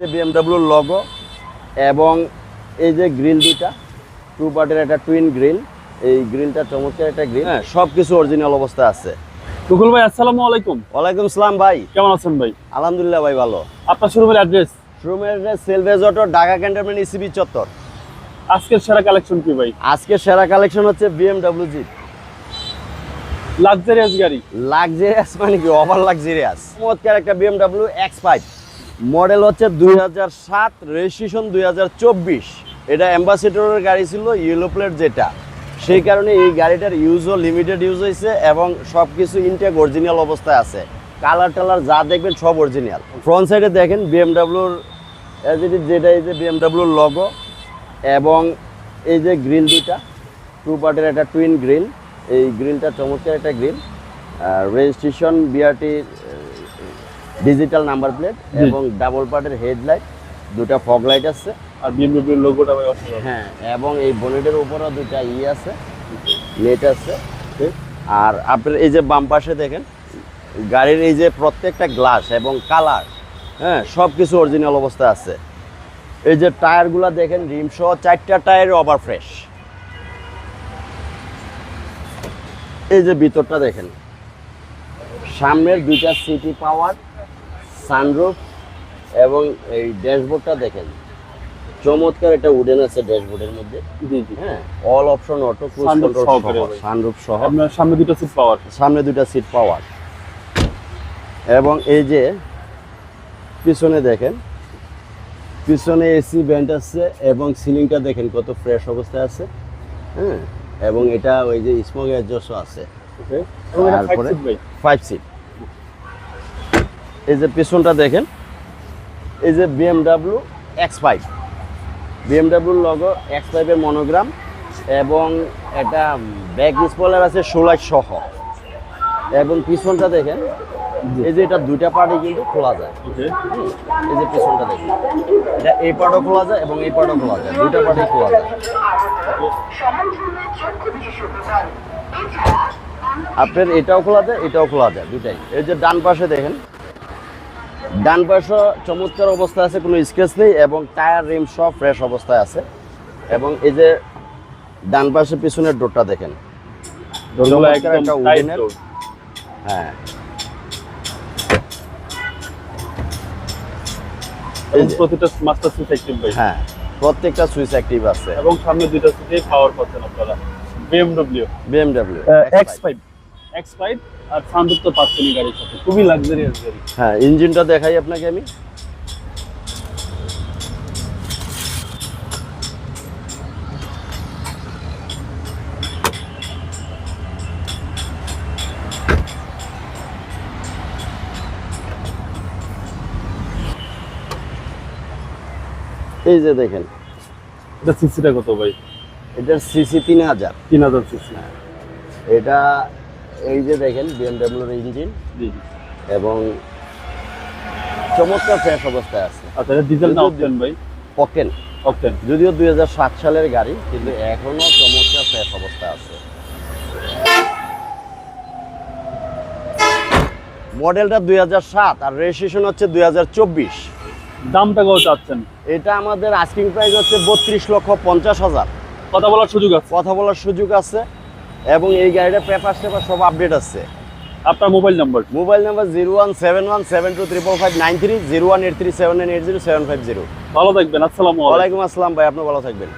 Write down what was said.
যে বিএমডাব্লিউর লগো এবং এই যে গ্রিল দুইটা টু পার্টের একটা টুইন গ্রিল এই গ্রিলটা চমৎকার একটা গ্রিল হ্যাঁ সব কিছু অরিজিনাল অবস্থা আছে। টুকুল ভাই আসসালামু আলাইকুম। ওয়ালাইকুম সালাম ভাই। কেমন আছেন ভাই? আলহামদুলিল্লাহ ভাই ভালো। আপনার শোরুমের অ্যাড্রেস রুমের salvage auto Dhaka cantonment ECB চত্বর আজকের সেরা কালেকশন কি ভাই? আজকে সেরা কালেকশন হচ্ছে বিএমডাব্লিউ জি লাক্সারিয়াস গাড়ি। লাক্সারিয়াস মানে কি? ওভার লাক্সারিয়াস চমৎকার একটা বিএমডাব্লিউ এক্স ফাইভ মডেল হচ্ছে দুই হাজার সাত রেজিস্ট্রেশন দুই হাজার চব্বিশ। এটা অ্যাম্বাসেডরের গাড়ি ছিল ইয়েলো প্লেট যেটা। সেই কারণে এই গাড়িটার ইউজও লিমিটেড ইউজ হয়েছে এবং সব কিছু ইনটেক অরিজিনাল অবস্থায় আছে। কালার টালার যা দেখবেন সব অরিজিনাল ফ্রন্ট সাইডে দেখেন বিএমডাব্লিউর ইজ যেটা, এই যে বিএমডাব্লিউর লগো এবং এই যে গ্রিল দুইটা। টু পার্টের একটা টুইন গ্রিল এই গ্রিলটা চমৎকার একটা grill registration BRT digital number plate এবং ডাবল পার্টের হেডলাইট দুটা ফগ লাইট আছে। আর বিএমডব্লিউ লোগোটা ভাই অসাধারণ। হ্যাঁ এবং এই বনেটের উপরও দুটা ই আছে নেট আছে। আর আপনার এই যে বাম পাশে দেখেন গাড়ির এই যে প্রত্যেকটা গ্লাস এবং কালার হ্যাঁ সব কিছু অরিজিনাল অবস্থায় আছে। এই যে টায়ারগুলো দেখেন রিম সহ চারটা টায়ার ওভার ফ্রেশ এই যে ভিতরটা দেখেন সামনের দুইটা সিটি পাওয়ার সানরুফ এবং এই ড্যাশবোর্ডটা দেখেন। চমৎকার একটা উডেন আছে ড্যাশবোর্ডের মধ্যে। হ্যাঁ all option auto cruise control. Sunroof সহ আপনার সামনে দুটো সিট পাওয়ার সামনে দুটো সিট পাওয়ার এবং এই যে পিছনে দেখেন পিছনে এসি ব্যান্ড আছে এবং সিলিংটা দেখেন কত ফ্রেশ অবস্থায় আছে। হ্যাঁ এবং এটা ওই যে স্মোক অ্যাডজাস্টও আছে। এটা তারপরে? ফাইভ সিট এই যে পিছনটা দেখেন এই যে বিএমডাব্লিউ এক্স ফাইভ বিএমডাব্লিউর লগো এক্স ফাইভের মনোগ্রাম এবং এটা ব্যাক স্পলার আছে ষোলাই সহ। এবং পিছনটা দেখেন এই যে এটা দুইটা পার্টে কিন্তু খোলা যায়। এই যে পিছনটা দেখেন এটা এই পার্টও খোলা যায় এবং এই পার্টও খোলা যায় দুইটা পার্টে খোলা যায়। আপনার এটাও খোলা যায় এটাও খোলা যায় দুটাই এই যে ডান পাশে দেখেন ডান পাশে চমৎকার অবস্থায় আছে কোনো স্কেচ নেই এবং টায়ার রিম সব ফ্রেশ অবস্থায় আছে। এবং এই যে ডান পাশে পিছনের ডোরটা দেখেন। হ্যাঁ। এবং প্রতিটা মাস্টার সুইচ অ্যাক্টিভ হ্যাঁ প্রত্যেকটা সুইচ অ্যাক্টিভ আছে। এবং সামনে দুইটা সিটে পাওয়ার পাচ্ছেন আপনারা। BMW BMW X five X আর সানরুফ তো গাড়ির সাথে। খুবই লাক্সারিয়াস গাড়ি। হ্যাঁ ইঞ্জিনটা দেখাই আপনাকে আমি। এই যে দেখেন এটা সিসিটা কত ভাই? এটার সিসি তিন হাজার। তিন হাজার সিসি এটা এই যে দেখেন বিএমডাব্লিউর ইঞ্জিন এবং চমৎকার ফ্রেশ অবস্থায় আছে। আচ্ছা ডিজেল না যদি- ভাই? পকেন অপশন যদিও দুই সালের গাড়ি কিন্তু এখনও চমৎকার ফ্রেশ অবস্থা আছে। মডেলটা দুই হাজার সাত আর রেজিস্ট্রেশন হচ্ছে দুই দামটা কত চাচ্ছেন? এটা আমাদের আস্কিং প্রাইস হচ্ছে বত্রিশ লক্ষ পঞ্চাশ হাজার। কথা বলার সুযোগ আছে? কথা বলার সুযোগ আছে। এবং এই গাড়িটা পেপার টেপার সব আপডেট আছে। আপনার mobile number mobile number zero one seven one seven two triple five nine three zero one eight three seven nine eight zero seven five zero ভালো থাকবেন আসসালামু আলাইকুম। ওয়ালাইকুম আসসালাম ভাই আপনি ভালো থাকবেন।